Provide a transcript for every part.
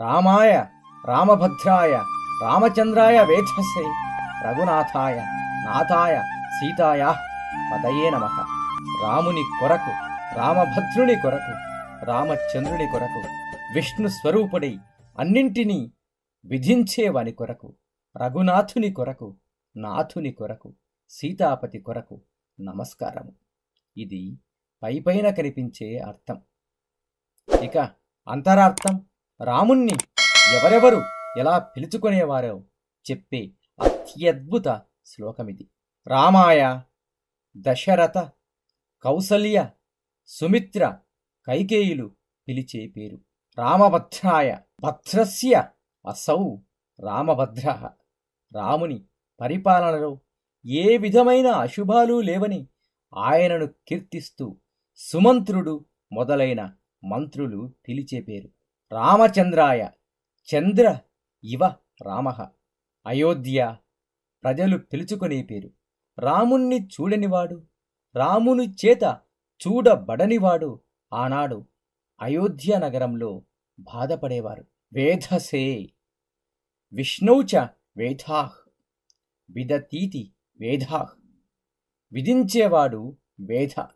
రామాయ రామభద్రాయ రామచంద్రాయ వేధసే రఘునాథాయ నాథాయ సీతాయ పదయే నమ. రాముని కొరకు రామభద్రుని కొరకు రామచంద్రుని కొరకు విష్ణు స్వరూపుడై అన్నింటినీ విధించేవాని కొరకు రఘునాథుని కొరకు నాథుని కొరకు సీతాపతి కొరకు నమస్కారము. ఇది పైపైన కనిపించే అర్థం. ఇక అంతరార్థం. రాముణ్ణి ఎవరెవరు ఎలా పిలుచుకునేవారో చెప్పే అత్యద్భుత శ్లోకమిది. రామాయ దశరథ కౌసల్య సుమిత్ర కైకేయులు పిలిచే పేరు. రామభద్రాయ భద్రస్య అసౌ రామభద్ర. రాముని పరిపాలనలో ఏ విధమైన అశుభాలు లేవని ఆయనను కీర్తిస్తూ సుమంత్రుడు మొదలైన మంత్రులు పిలిచే పేరు. రామచంద్రాయ చంద్ర ఇవ రామ. అయోధ్య ప్రజలు పిలుచుకునే పేరు. రాముణ్ణి చూడనివాడు రాముని చేత చూడబడనివాడు ఆనాడు అయోధ్య నగరంలో బాధపడేవారు. వేధసే విష్ణౌచ వేధాహ్ విదతీతి వేధాహ్ విధించేవాడు వేధ.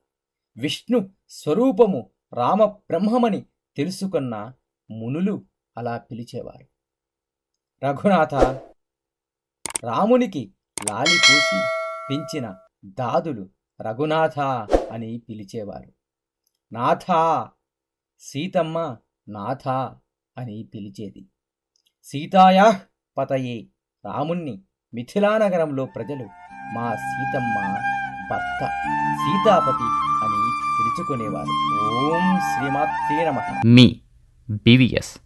విష్ణు స్వరూపము రామబ్రహ్మమని తెలుసుకున్న మునులు అలా పిలిచేవారు. రఘునాథ రామునికి లాలి పూసి పెంచిన దాదులు రఘునాథ అని పిలిచేవారు. నాథ సీతమ్మ నాథ అని పిలిచేది. సీతాయా పతయే రాముణ్ణి మిథిలానగరంలో ప్రజలు మా సీతమ్మ భర్త సీతాపతి అని పిలుచుకునేవారు. ఓం శ్రీమాత్రే నమ. మీ BVS